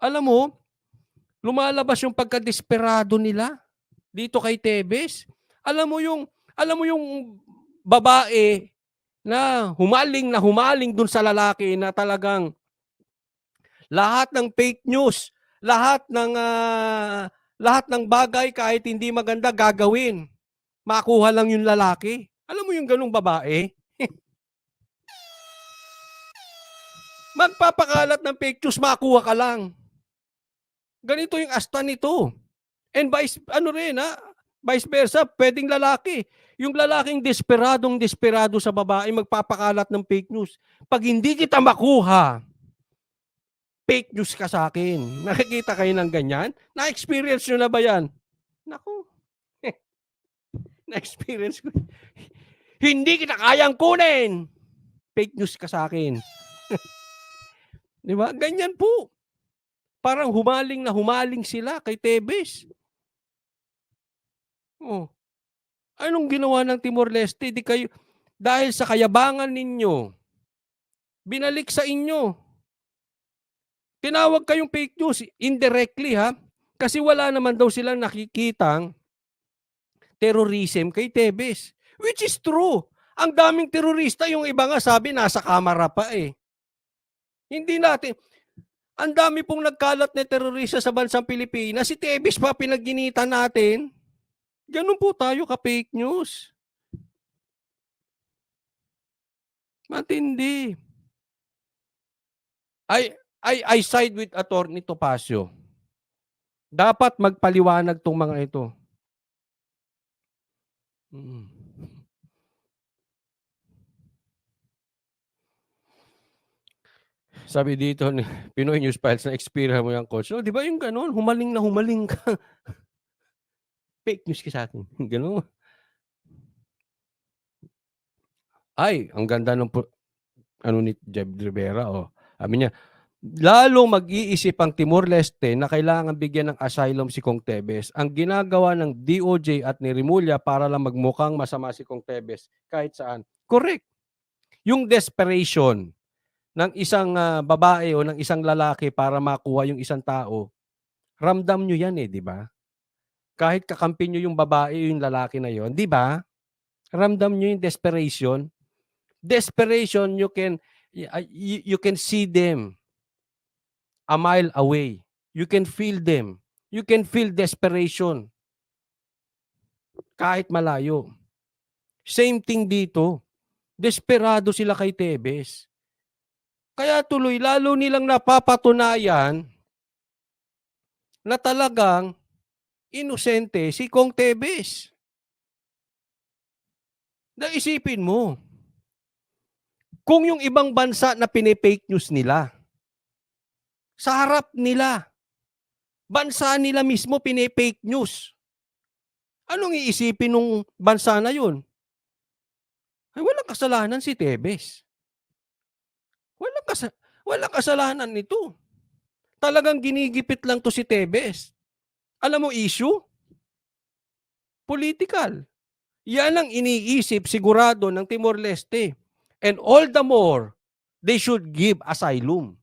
Alam mo, lumalabas yung pagkadesperado nila dito kay Tebes. Alam mo yung alam mo yung babae na humaling na humaling dun sa lalaki na talagang lahat ng fake news, lahat ng ah, lahat ng bagay kahit hindi maganda gagawin. Makuha lang yung lalaki. Alam mo yung ganung babae? Magpapakalat ng fake news, makuha ka lang. Ganito yung asta nito. And vice, ano rin ha, vice versa, pwedeng lalaki. Yung lalaking desperadong desperado sa babae, magpapakalat ng fake news. Pag hindi kita makuha, fake news ka sa akin. Nakikita kayo ng ganyan? Na-experience nyo na ba yan? Naku. Na-experience ko. hindi kita kayang kunin. Fake news ka sa akin. Di ba? Ganyan po. Parang humaling na humaling sila kay Tebes. Oh. Anong ginawa ng Timor-Leste? Di kayo, dahil sa kayabangan ninyo, binalik sa inyo. Tinawag kayong fake news indirectly ha. Kasi wala naman daw silang nakikitang terrorism kay Tebes. Which is true. Ang daming terorista, yung iba nga sabi nasa kamera pa eh. Hindi natin, ang dami pong nagkalat na terorista sa bansang Pilipinas. Si Tebes pa pinagginitan natin. Ganun po tayo ka-fake news. Matindi. I, I, I side with Attorney Topacio. Dapat magpaliwanag tong mga ito. Mm. Sabi dito ni Pinoy News Files na experience mo yung coach. No, di ba yung ganun? Humaling na humaling ka. Fake news ka sa akin. Ganun. Ay, ang ganda ng ano ni Jeb Rivera. Oh. Sabi niya, lalo mag-iisip ang Timor-Leste na kailangan bigyan ng asylum si Kong Tebes. Ang ginagawa ng DOJ at ni Rimulya para lang magmukhang masama si Kong Tebes kahit saan. Correct. Yung desperation ng isang ah, babae o ng isang lalaki para makuha yung isang tao, ramdam nyo yan eh, di ba? Kahit kakampi nyo yung babae o yung lalaki na yon, di ba? Ramdam nyo yung desperation. Desperation, you can ah, you, you can see them a mile away. You can feel them. You can feel desperation. Kahit malayo. Same thing dito. Desperado sila kay Tebes. Kaya tuloy, lalo nilang napapatunayan na talagang inosente si Kong Tebes. Naisipin mo, kung yung ibang bansa na pinipake news nila, sa harap nila, bansa nila mismo pinipake news, anong iisipin nung bansa na yun? Ay, walang kasalanan si Tebes. Walang, kasa- walang kasalanan nito. Talagang ginigipit lang to si Tebes. Alam mo issue? Political. Yan ang iniisip sigurado ng Timor-Leste. And all the more, they should give asylum.